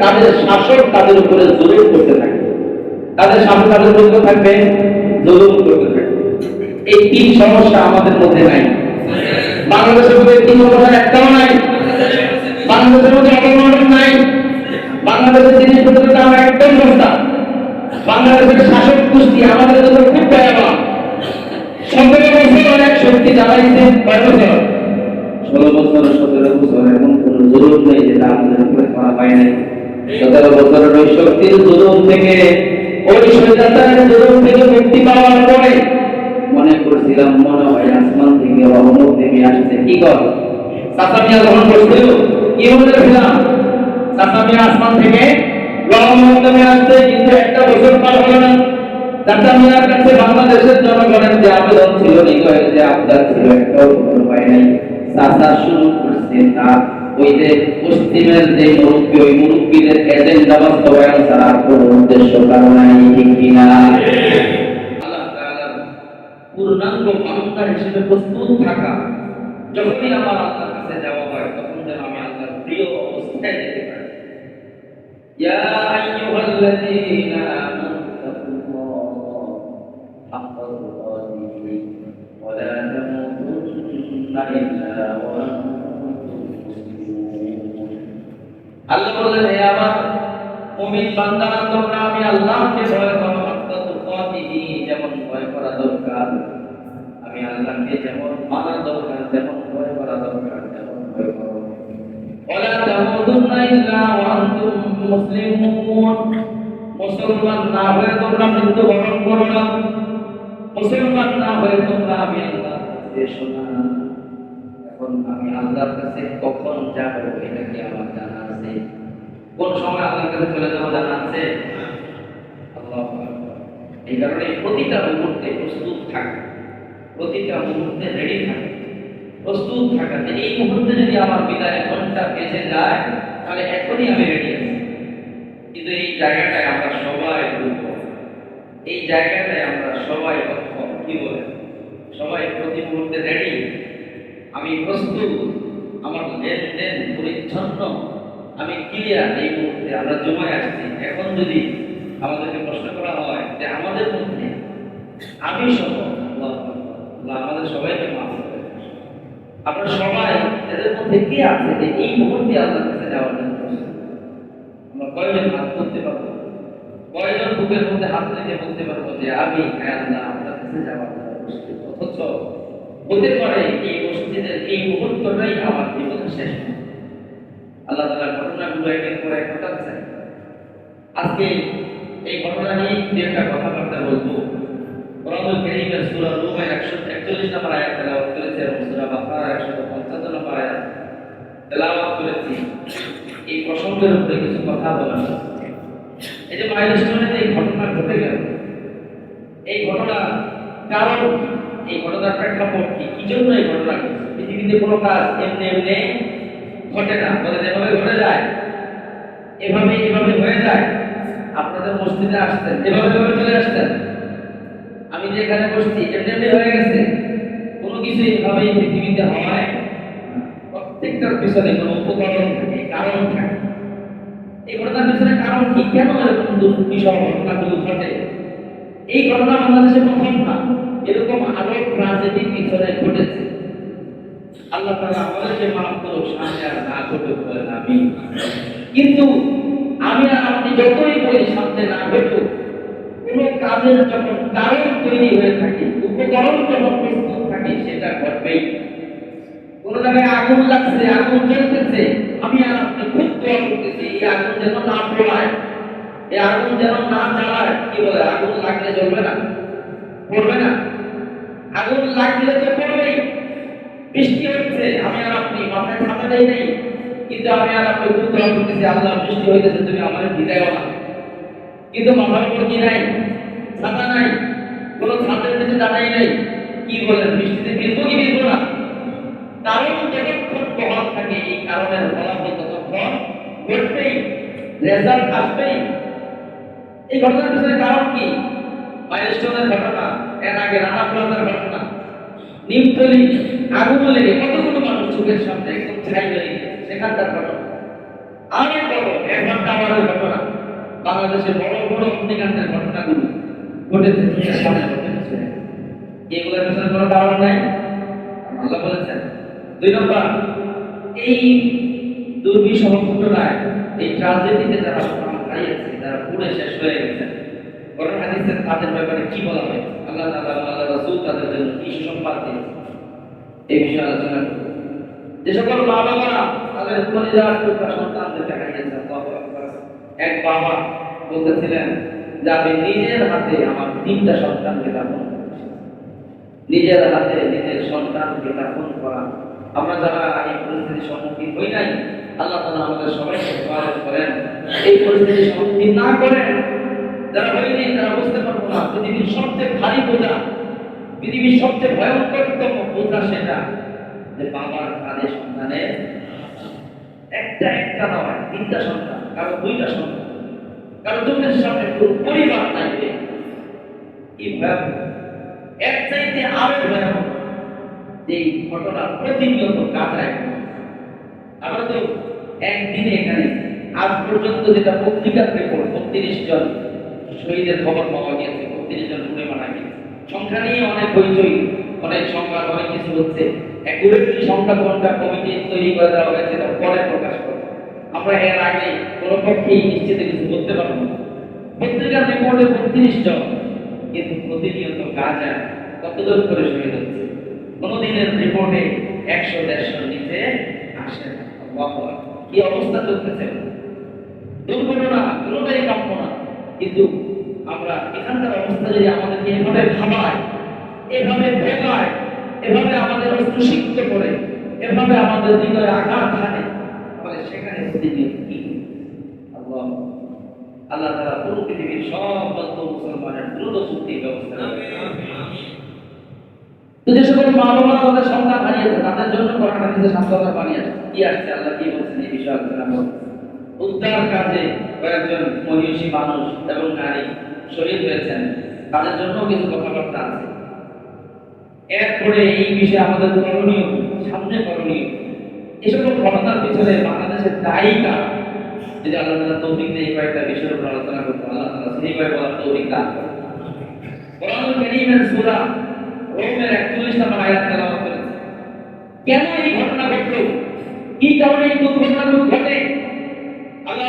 তাদের শাসক তাদের করতে তাদের থাকবে এই সমস্যা আমাদের মধ্যে নাই। বাংলাদেশের মধ্যে একটাও নাই। বাংলাদেশের মধ্যে নাই। বাংলাদেশের বাংলাদেশের শাসক গোষ্ঠী আমাদের জন্য খুব ভয়াবহ সতেরো বছর সতেরো বছর এমন কোন নেই যেটা আমাদের উপরে করা পায় নাই। সতেরো বছরের শক্তির থেকে, ওই স্বৈরাচারের জরুর থেকে মুক্তি পাওয়ার পরে মনে করছিলাম মনে হয় আসমান থেকে রহমত নেমে আসছে। কি কর? সাসামিয়া গ্রহণ করছিল কি মনে করছিলাম আসমান থেকে রহমত নেমে আসছে, কিন্তু একটা বছর পার হলো না। ডাক্তার মিয়ার কাছে বাংলাদেশের জনগণের যে আবেদন ছিল নিগয়ের যে আবদার ছিল। একটাও কোনো উপায় নাই। সাসা শুরু করছে তা ওই যে পশ্চিমের যে মুরব্বী, ওই মুরব্বীদের এজেন্ডা বাস্তবায়ন ছাড়া কোন উদ্দেশ্য কারণ নাই, ঠিক কিনা পূর্ণাঙ্গ মানবতা হিসেবে প্রস্তুত থাকা। যখনই আমার আল্লাহর কাছে যাওয়া হয়, তখন যেন আমি আল্লাহর প্রিয় অবস্থায় যেতে পারি। ইয়া আইয়ুহাল্লাযীনা আল্লাহ বললেন, হে আমার মুমিন বান্দারা তোমরা আমি আল্লাহকে ভয় করো তুকাতিহি যেমন ভয় করা দরকার, আমি আল্লাহকে যেমন মানা দরকার যেমন ভয় করা দরকার, তেমন ভয় করো না। হয়ে তোমরা না। মুসলমান তোমরা আমি আল্লাহর কাছে না। এখন আমি আল্লাহর কাছে কখন যাব, এটা কি আমার জানা আছে কোন সময় আল্লাহর কাছে চলে যাব জানা আছে? এই কারণে প্রতিটা মুহূর্তে প্রস্তুত থাকা, প্রতিটা মুহূর্তে রেডি থাকা, প্রস্তুত থাকা যে এই মুহূর্তে যদি আমার বিদায় ঘণ্টা বেঁচে যায়, তাহলে এখনই আমি রেডি আছি। কিন্তু এই জায়গাটায় আমরা সবাই এই জায়গাটায় আমরা সবাই অক্ষম, কি বলে? সবাই প্রতি মুহূর্তে রেডি আমি প্রস্তুত। আমার লেনদেন পরিচ্ছন্ন। আমি ক্লিয়ার এই মুহূর্তে আমরা জমায় আসছি। এখন যদি আমাদেরকে প্রশ্ন করা হয় যে আমাদের মধ্যে আমি আল্লাহ আমাদের সবাইকে মাফ করে আপনারা সবাই এদের মধ্যে কি আছে যে এই মুহূর্তে আল্লাহর কাছে যাওয়ার জন্য আমরা কয়জন হাত করতে পারব? কয়জন বুকের মধ্যে হাত রেখে বলতে পারব যে আমি হ্যাঁ আল্লাহ আপনার কাছে যাওয়ার জন্য অথচ হতে পারে এই মসজিদের এই মুহূর্তটাই আমার জীবনের শেষ মুহূর্ত। আল্লাহ তাআলা ঘটনাগুলো একের পর এক ঘটাচ্ছেন। আজকে এই ঘটনা নিয়ে দু একটা কথাবার্তা বলব? কোরআনুল কারীমের সূরা রুমের 141 নম্বর আয়াত তেলাওয়াত করেছে এবং সূরা বাকারা 155 নম্বর আয়াত তেলাওয়াত করেছি। এই কিছু কথা এই যে এই ঘটনা ঘটে গেল। এই ঘটনা কারণ? এই প্রেক্ষাপট কি? কি জন্য এই ঘটনা পৃথিবীতে কোনো কাজ এমনি এমনি ঘটে না, বলে এভাবে ঘটে যায় এভাবে এভাবে হয়ে যায়। আপনাদের মসজিদে আসতেন, এভাবে এভাবে চলে আসতেন। আমি যে এখানে বসছি, এমনি এমনি হয়ে গেছে। কোনো কিছু এইভাবেই পৃথিবীতে হয় প্রত্যেকটার পিছনে কোনো উপকরণ থাকে, কারণ থাকে। এই ঘটনার পিছনে কারণ কি? কেন এরকম দুর্বিষহ ঘটনাগুলো ঘটে? এই ঘটনা বাংলাদেশে প্রথম না। এরকম আরও ট্রাজেডি পিছনে ঘটেছে। আল্লাহ তাআলা আমাদেরকে মাফ করুক সামনে আর না ঘটুক বলেন আমি কিন্তু আমি আর আপনি যতই বলি সামনে না ঘটুক কোন কাজের যখন কারণ তৈরি হয়ে থাকে, উপকরণ যখন প্রস্তুত থাকে, সেটা ঘটবেই। কোন জায়গায় আগুন লাগছে, আগুন জ্বলতেছে, আমি আর আপনি খুব দোয়া করতেছি, এই আগুন যেন না পড়ায়, এই আগুন যেন না জ্বালায়, কি বলে, আগুন লাগলে জ্বলবে না? পড়বে না? আগুন লাগলে তো পড়বেই। বৃষ্টি হচ্ছে আমি আর আপনি মাথায় ছাতা দেই নেই, কিন্তু আমি আর আপনি দোয়া করতেছি, আল্লাহ বৃষ্টি হইতেছে, তুমি আমার ভিজাইও না। কিন্তু মাথার উপর কি নাই? ছাতা নাই? কোনো ছাদের নিচে দাঁড়াই নাই? কি বলেন, বৃষ্টিতে ভিজবো কি ভিজবো না? কারণ যতক্ষণ বহাল থাকে এই কারণের ফলাফল ততক্ষণ ঘটবেই রেজাল্ট আসবেই। এই ঘটনার পিছনে কারণ কি? মাইলস্টোনের ঘটনা, এর আগে প্লাজার ঘটনা নিমতলি আগুন লেগে কতগুলো মানুষ চোখের সামনে একদম ছাই হয়ে গেছে, সেখানকার ঘটনা। আরও বড় এখন টাওয়ারের ঘটনা। বাংলাদেশের বড় বড় অগ্নিকাণ্ডের ঘটনাগুলো ঘটেছে চোখের সামনে ঘটেছে এগুলোর পেছনে কোনো কারণ নাই? আল্লাহ বলেছেন। দুই নম্বর, এই দুর্বিষহ ঘটনায় এই ট্রাজেডিতে যারা হারিয়েছে যারা পুড়ে শেষ হয়ে গেছে। কোরআন হাদিসের তাদের ব্যাপারে কি বলা হয়েছে? আল্লাহ এবং আল্লাহ রাসূল তাদের জন্য কি দিয়েছে এই বিষয়ে আলোচনা করব। যে সকল মা বাবারা তাদের কলিজার টুকরা হারিয়েছেন আল্লাহু আকবার। এক বাবা বলতেছিলেন, যে আমি নিজের হাতে আমার তিনটা সন্তানকে করেছি। নিজের হাতে নিজের সন্তানকে দাফন করা। আমরা যারা এই পরিস্থিতির সম্মুখীন হই নাই, আল্লাহ তাআলা আমাদের সবাইকে করেন। এই পরিস্থিতির সম্মুখীন না করেন যারা হয়নি তারা বুঝতে পারব না। পৃথিবীর সবচেয়ে ভারী বোঝা, পৃথিবীর সবচেয়ে ভয়ঙ্করতম বোঝা সেটা যে বাবার কাঁধে সন্তানের একটা একটা নয় তিনটা সন্তান, কারও দুইটা সন্তান, কারও চোখের সামনে পুরো পরিবার থাকবে। কি ভয়াবহ এক চাইতে আরও ভয়াবহ যে ঘটনা প্রতিনিয়ত কাটায়। আমরা তো একদিনে এখানে আজ পর্যন্ত যেটা পত্রিকার রিপোর্ট বত্রিশ জন শহীদের খবর পাওয়া গিয়েছে, বত্রিশ জন পুড়ে মারা গিয়েছে। সংখ্যা নিয়ে অনেক হইচই, অনেক সংখ্যা, অনেক কিছু হচ্ছে। অ্যাকুরেটলি সংখ্যা কোনটা কমিটি তৈরি করে দেওয়া হয়েছে তা পরে প্রকাশ করে আমরা এর আগে কোনো পক্ষেই নিশ্চিত কিছু বলতে পারব না। পত্রিকার রিপোর্টে বত্রিশ জন, কিন্তু প্রতিনিয়ত গাজা কতজন করে শহীদ হচ্ছে? কোনোদিনের রিপোর্টে একশো, দেড়শো নিচে আসে। কি অবস্থা চলতেছে? দুর্ঘটনা, কোনোটাই কাম্য না। কিন্তু আমরা এখানকার অবস্থা যদি আমাদেরকে এভাবে ভাবায়, এভাবে ভেবায় এভাবে আমাদের অস্ত্রসিক্ত করে, এভাবে আমাদের হৃদয়ে আঘাত হানে, তাহলে সেখানে কি? আল্লাহ আল্লাহ তারা পুরো পৃথিবীর সব বদ্ধ মুসলমানের দ্রুত চুক্তির ব্যবস্থা করবেন। যে সকল মা বাবা তাদের সন্তান হারিয়েছে তাদের জন্য কোরআন হাদিসে সান্ত্বনা বানিয়েছে কি আসছে? আল্লাহ কি বলছেন এই বিষয়ে আলোচনা উদ্ধার কাজে কয়েকজন মহিষী মানুষ এবং নারী শহীদ হয়েছেন, তাদের জন্য কিছু কথাবার্তা আছে। এরপরে এই বিষয়ে আমাদের করণীয়, সামনে করণীয়? এই সকল ঘটনার পিছনে বাংলাদেশের দায়ী কারা? যদি আল্লাহ দেয় এই কয়েকটা বিষয়ের উপর আলোচনা করতে, আল্লাহ তাআলা সেইভাবে বলার তৌফিক দান কোরআনুল কারীমের রোমের 41 নম্বর আয়াত কেন এই ঘটনা ঘটলো? কি কারণে এই ঘটে? আল্লাহ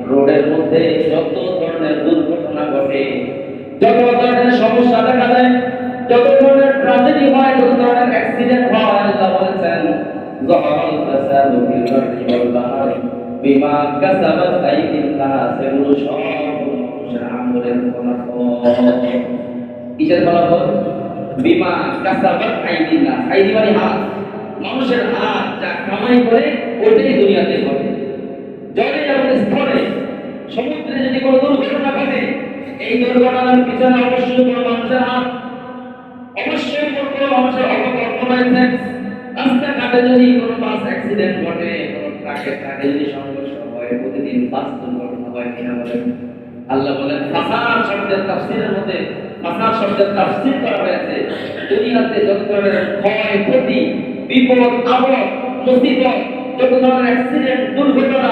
রোডের মধ্যে যত ধরনের দুর্ঘটনা ঘটে, যত ধরনের সমস্যা দেখা দেয়, যত ধরনের ট্রাজেডি হয়, যত ধরনের অ্যাক্সিডেন্ট হয়, আল্লাহ বলেছেন ফিল ওয়াল বিমা কাসাবাত আইদিন নাস এগুলো সব মানুষের আমলের ফলাফল। কিসের ফলাফল? বিমা কাসাবাত আইদিন নাস আইদি মানে হাত। মানুষের হাত যা কামাই করে, ওইটাই দুনিয়াতে ঘটে। সমুদ্রে যদি কোনো দুর্ঘটনা ঘটে, এই দুর্ঘটনার পিছনে অবশ্যই কোনো মানুষের হাত, অবশ্যই কোনো মানুষের অপকর্ম রাস্তাঘাটে যদি কোনো বাস অ্যাক্সিডেন্ট ঘটে, কোনো ট্রাকের ট্রাকে যদি সংঘর্ষ হয়, প্রতিদিন বাস দুর্ঘটনা হয় কিনা বলেন? আল্লাহ বলেন, ফাসাদ শব্দের তাফসীরের মধ্যে, ফাসাদ শব্দের তাফসীর করা হয়েছে। দুনিয়াতে যত ধরনের ক্ষয়, ক্ষতি, বিপদ আপদ মুসিবত, যত ধরনের অ্যাক্সিডেন্ট দুর্ঘটনা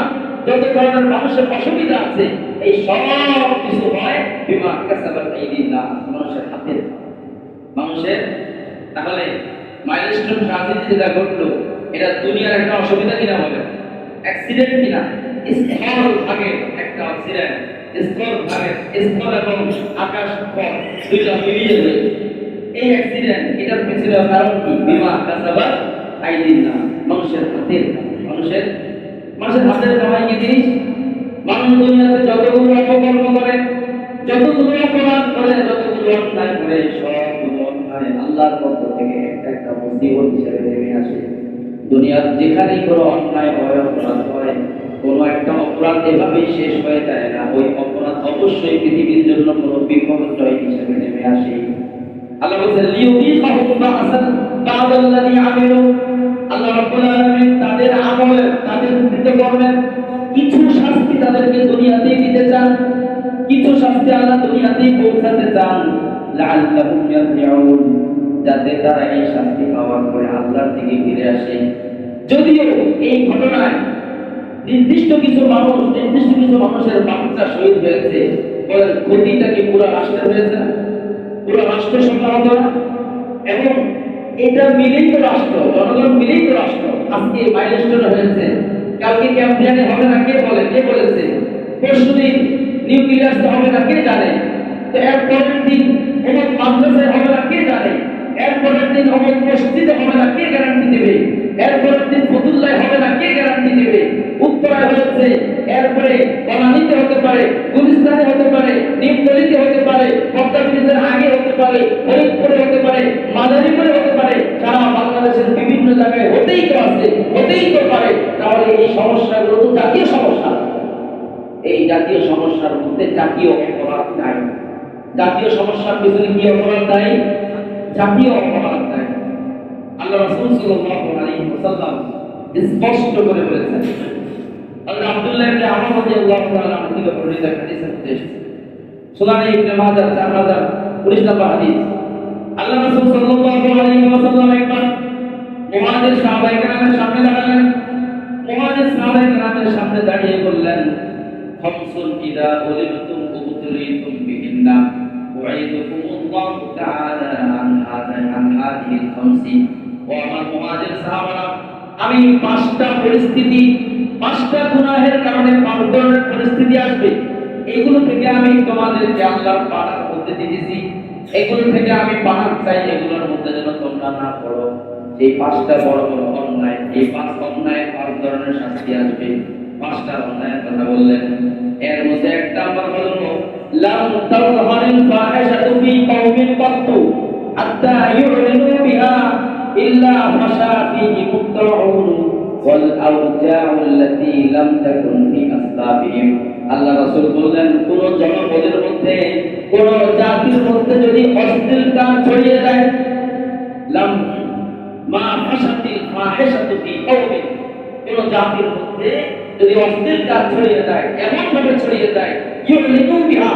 যত ধরনের মানুষের অসুবিধা আছে, এই সব কিছু হয় মানুষের হাতের মানুষের, তাহলে মাইলস্টোন যেটা ঘটলো, এটা দুনিয়ার একটা অসুবিধা কিনা অ্যাক্সিডেন্ট কিনা? স্থল একটা অ্যাক্সিডেন্ট স্থল স্থল এবং আকাশ পথ দুইটা মিলিয়ে এই অ্যাক্সিডেন্ট এটার কারণ কি? বিমা কাসাবার না, মানুষের হাতের মানুষের মানুষের হাতের কামাই কি জিনিস, মানুষ দুনিয়াতে যতগুলো অপকর্ম করে, যতগুলো অপরাধ করে যতগুলো অন্যায় করে আল্লাহর পক্ষ থেকে একটা একটা হিসেবে নেমে আসে। দুনিয়ার কোনো অন্যায় হয়, অপরাধ হয়, কোনো একটা অপরাধ এভাবেই শেষ হয়ে যায় না। ওই অপরাধ অবশ্যই পৃথিবীর জন্য কোনো বিপর্যয় হিসেবে নেমে আসে। আল্লাহ আল্লাহ রাব্বুল তাদের আমলে তাদের কিছু শাস্তি তাদেরকে দুনিয়াতেই দিতে চান, কিছু শাস্তি আল্লাহ দুনিয়াতেই পৌঁছাতে চান। লাআল্লাহুম ইয়ারজিউন, যাতে তারা এই শাস্তি পাওয়ার পরে আল্লাহর দিকে ফিরে আসে। যদিও এই ঘটনায় নির্দিষ্ট কিছু মানুষ, নির্দিষ্ট কিছু মানুষের বাচ্চা শহীদ হয়েছে ক্ষতিটা পুরো রাষ্ট্রের হয়েছে পুরো রাষ্ট্র হতো এবং এটা মিলেই তো রাষ্ট্র, জনগণ মিলেই তো রাষ্ট্র। আজকে মাইলস্টোন হয়েছে, কালকে ক্যাম্পিয়ানে হবে না, কে বলে, কে বলেছে? পরশুদিন নিউক্লিয়াস হবে না, কে জানে? তো এর পরের দিন অমুক মাদ্রাসায় হবে না, কে জানে? এর পরের দিন অমুক মসজিদে হবে না, কে গ্যারান্টি দেবে? এর পরের দিন ফতুল্লায় হবে না, কে গ্যারান্টি দেবে? উত্তরায় হয়েছে, এরপরে বনানীতে হতে পারে, গুলিস্তানে হতে পারে, নিমতলিতে হতে পারে, পদ্মা আগে হতে পারে ফরিদপুরে হতে পারে মাদারীপুরে হতে পারে সারা বাংলাদেশের বিভিন্ন জায়গায় হতেই তো আছে হতেই তো পারে তাহলে এই সমস্যাগুলো তো জাতীয় সমস্যা এই জাতীয় সমস্যার মধ্যে জাতীয় অপরাধ নাই জাতীয় সমস্যার পিছনে কি অপরাধ নাই জাতীয় অপরাধ নাই আল্লাহ রাসূল সাল্লাল্লাহু আলাইহি ওয়াসাল্লাম স্পষ্ট করে বলেছেন, হযরত আব্দুল্লাহ ইবনে আমর রাদিয়াল্লাহু তাআলা আনহু থেকে বর্ণিত হাদিসের মধ্যে সুনানে ইবনে মাজাহ 4019 নম্বর হাদিস। আল্লাহ রাসূল সাল্লাল্লাহু আলাইহি ওয়াসাল্লাম একবার মুহাজির সাহাবায়ে কেরামের সামনে দাঁড়ালেন। মুহাজির সাহাবায়ে কেরামের সামনে দাঁড়িয়ে বললেন, খামসুন ইদা উলিমতুম বিহিন্না উঈদুকুম আল্লাহ তাআলা আন হাদা আন হাদিহি খামসি ও আমার মুহাজির সাহাবারা আমি পাঁচটা পরিস্থিতি, পাঁচটা গুনাহের কারণে ধরনের পরিস্থিতি আসবে। এগুলো থেকে আমি তোমাদেরকে আল্লাহর পাড়ার মধ্যে দিয়েছি। এগুলো থেকে আমি পাড়ার চাই, এগুলোর মধ্যে যেন তোমরা না পড়ো। এই পাঁচটা বড় বড় অন্যায়, এই পাঁচ অন্যায় পাঁচ ধরনের শাস্তি আসবে। পাঁচটা অন্যায়ের কথা বললেন। এর মধ্যে একটা আমার হলো লাম তাযহারিল ফাহিশাতু ফি কওমিন কাত্তু হাত্তা ইউলিনু বিহা ইল্লা ফাশা ফিহি মুক্তাউন ওয়াল আওজাউ আল্লাতী লাম তাকুন ফি আল্লাহ রাসূল বললেন, কোন জনপদের মধ্যে, কোন জাতির মধ্যে যদি অশ্লীলতা ছড়িয়ে যায়, লাম মা ফাশাতিল ফাহিশাতু ফি কওমিন, কোন জাতির মধ্যে যদি অশ্লীল কাজ ছড়িয়ে যায় এমন ভাবে ছড়িয়ে যায় বিহা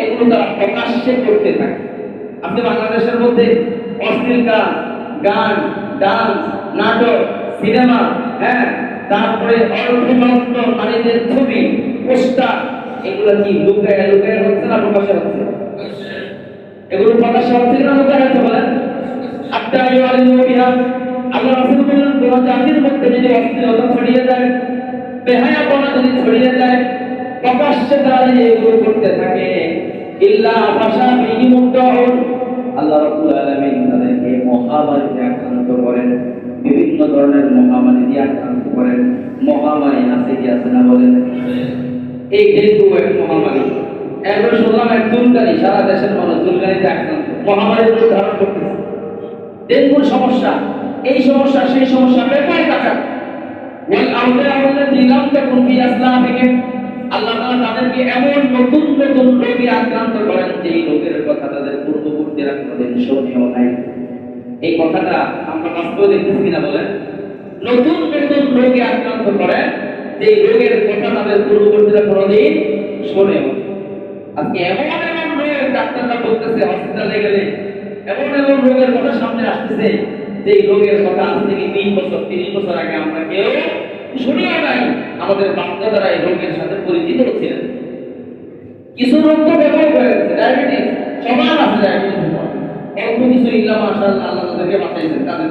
এগুলো তারা প্রকাশ্যে করতে থাকে। আপনি বাংলাদেশের মধ্যে অশ্লীল কাজ, গান, ডান্স, নাটক, সিনেমা হ্যাঁ তারপরে অর্থনগ্ন নারীদের ছবি, পোস্টার, এগুলো কি লুকায় লুকায় হচ্ছে না প্রকাশ্যে হচ্ছে? এগুলো প্রকাশ্যে হচ্ছে না লুকায় হচ্ছে বলেন। বিহা, আল্লাহ রাসূল বলেন, কোন জাতির মধ্যে যদি অশ্লীলতা ছড়িয়ে যায় বেহায়াপনা যদি ছড়িয়ে যায়, প্রকাশ্যে দাঁড়িয়ে এগুলো করতে থাকে। ইল্লা ভাষা বিনিমুক্তহন আল্লাহ রাব্বুল আলামিন তাদেরকে মহামারীতে আক্রান্ত করেন। বিভিন্ন ধরনের মহামারী দিয়ে আক্রান্ত করেন। মহামারী আছে কি আছে না বলেন? এই ডেঙ্গু এক মহামারী। এরপর শুনলাম এক চুলকানি, সারা দেশের মানুষ চুলকানিতে আক্রান্ত। মহামারীর রূপ করতেছে। ডেঙ্গুর সমস্যা, এই সমস্যা, সেই সমস্যা ব্যাপারে কাটা ওয়াল আউলিয়া আল্লাযী তাকুন ফি আসলামিহিম আল্লাহ তাআলা তাদেরকে এমন নতুন নতুন রোগে আক্রান্ত করেন যে রোগের কথা তাদের পূর্ববর্তীরা কোনোদিন শুনেও নাই। এই কথাটা আমরা বাস্তবে দেখতেছি কিনা বলেন? নতুন নতুন রোগে আক্রান্ত করেন যে রোগের কথা তাদের পূর্ববর্তীরা কোনোদিন শোনেও আজকে এমন এমন রোগ ডাক্তাররা বলতেছে হসপিটালে গেলে এমন এমন রোগের কথা সামনে আসতেছে যে রোগের কথা আজ থেকে তিন বছর, তিরিশ বছর আগে আমরা কেউ শুনিও নাই, আমাদের বাচ্চারা এই রোগের সাথে পরিচিত ছিলেন। কিছু রোগ তো ব্যাপক হয়ে গেছে, ডায়াবেটিস, সমান আছে ডায়াবেটিস অল্প কিছু ইল্লা মাশাআল্লাহ আল্লাহ তাদেরকে বাঁচাইছেন, তাদের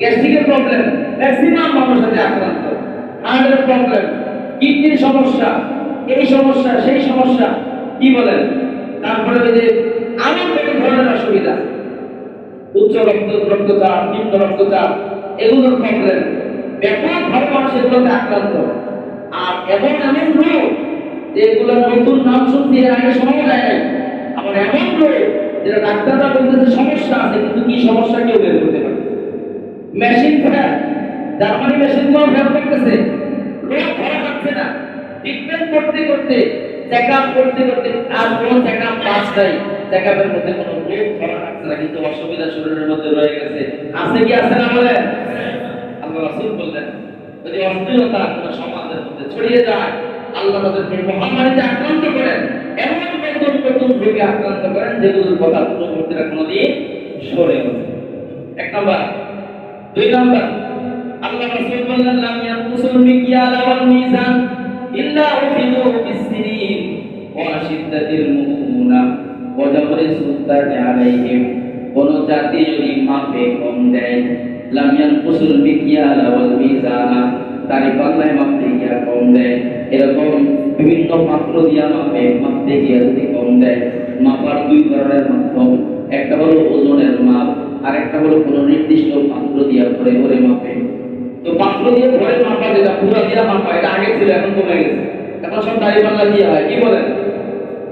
গ্যাস্ট্রিকের প্রবলেম, ম্যাক্সিমাম মানুষ আছে আক্রান্ত, হার্টের প্রবলেম, কিডনির সমস্যা, এই সমস্যা, সেই সমস্যা, কি বলেন? তারপরে ওই যে আরও কত ধরনের অসুবিধা। উচ্চ রক্ত, রক্তচাপ, নিম্ন রক্তচাপ, এগুলোর প্রবলেম ব্যাপকভাবে মানুষ এগুলোতে আক্রান্ত। আর এমন এমন রোগ যে এগুলো নতুন নাম শুনছি এর আগে শোনা যায় নাই, আবার এমন রোগ যেটা ডাক্তাররা বলতেছে সমস্যা আছে, কিন্তু কি সমস্যা কেউ বের করতে পারে মেশিন ফেল জার্মানি মেশিনগুলো ফেল করতেছে, রোগ ধরা যাচ্ছে না। ট্রিটমেন্ট করতে করতে চেক আপ করতে করতে আর কোনো চেক আপ পাস নাই চেক আপের মধ্যে কোনো না কিন্তু অসুবিধা শরীরের মধ্যে রয়ে গেছে। আছে কি আছে না বলে আল্লাহ রাসূল বললেন, যদি অস্থিরতা কোনো সমাজের মধ্যে ছড়িয়ে যায়, আল্লাহ তাদেরকে মহামারীতে আক্রান্ত করেন। এমন আক্রান্ত করেন যেগুলোর কথা আলাইহিম, কোন জাতি যদি মাপে কম দেয়, লাম ইয়ানকুসুল মিকিয়াল ওয়াল মিজানা তারি পাল্লায় মাপতে গিয়া কম দেয়। এরকম বিভিন্ন পাত্র দিয়া মাপে, মাপতে গিয়া যদি কম দেয়, মাপার দুই ধরনের মাধ্যম, একটা হলো ওজনের মাপ, আর একটা হলো কোনো নির্দিষ্ট পাত্র দিয়া ভরে ভরে মাপে। তো পাত্র দিয়ে ভরে মাপা যেটা, পুরো দিয়া মাপা, এটা আগে ছিল, এখন কমে গেছে। এখন সব দাড়ি পাল্লা দিয়ে হয়, কি বলেন?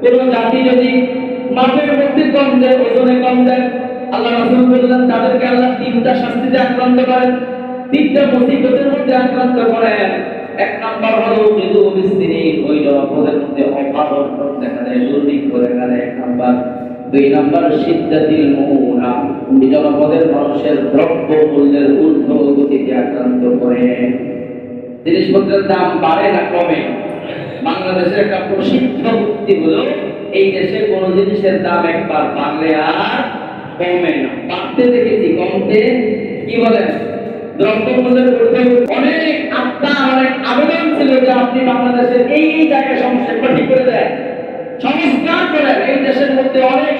কোন জাতি যদি মাপের মধ্যে কম দেয়, ওজনে কম দেয়। আল্লাহ রাসূল বললেন, তাদেরকে আল্লাহ তিনটা শাস্তিতে আক্রান্ত করেন। তিনটা মুসিবতের মধ্যে আক্রান্ত করেন। এক নাম্বার হলো মৃদু বিস্তিনি ওই জনপদের মধ্যে অনটন দেখা যায় দুর্ভিক্ষ দেখা যায় এক নাম্বার। দুই নাম্বার সিদ্ধাতিল মুনা ওই জনপদের মানুষের দ্রব্য মূল্যের ঊর্ধ্ব গতিতে আক্রান্ত করে। জিনিসপত্রের দাম বাড়ে না কমে? বাংলাদেশের একটা প্রসিদ্ধ উক্তি হলো এই দেশে কোন জিনিসের দাম একবার বাড়লে আর কমে না। বাড়তে দেখেছি, কমতে কি বলেন অনেক আবেদন আপনি বাংলাদেশের এই সমস্যাগুলো ঠিক করে দেয় এই দেশের মধ্যে অনেক